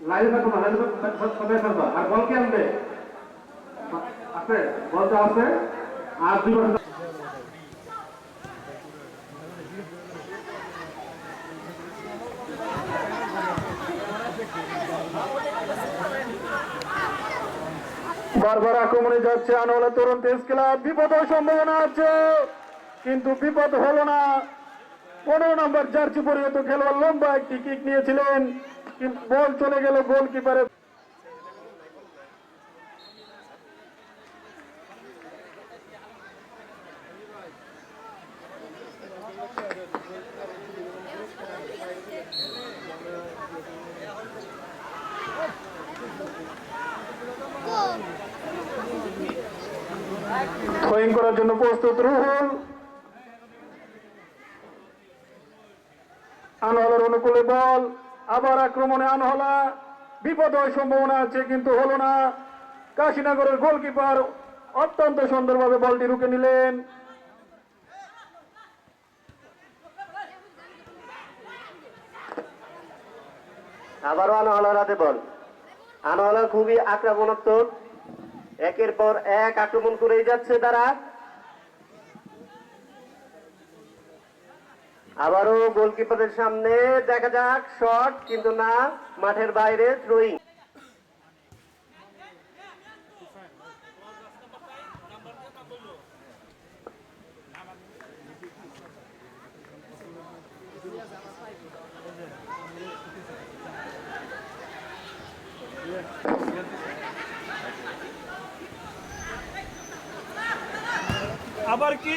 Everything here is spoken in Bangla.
লাইনে লাইনে সবাই আর বল কি আনবে? আছে? বলটা আছে? আর দুই বছর বারবার আক্রমণে যাচ্ছে আনোয়ালা তরুণ তেজ ক্লাব। বিপদ সম্ভাবনা আছে, কিন্তু বিপদ হলো না। পনেরো নম্বর জার্সি পরিহিত খেলোয়াড় লম্বা একটি কিক নিয়েছিলেন। বল চলে গেল গোলকিপারে থ্রোয়িং করার জন্য প্রস্তুত রুহুল। আনহলার অনুকূলে বল। আবার আক্রমণে আনহলা বিপদ হওয়ার সম্ভাবনা আছে, কিন্তু হলো না। কাশীনগরের গোলকিপার অত্যন্ত সুন্দরভাবে বলটি রুখে নিলেন। আবারও আনোয়ালার হাতে বল। আনোয়ালা খুবই আক্রমণাত্মক। একের পর এক আক্রমণ করেই যাচ্ছে তারা। আবারও গোলকিপারের সামনে দেখা যাক শট কিন্তু না মাঠের বাইরে থ্রোয়িং আবার কি?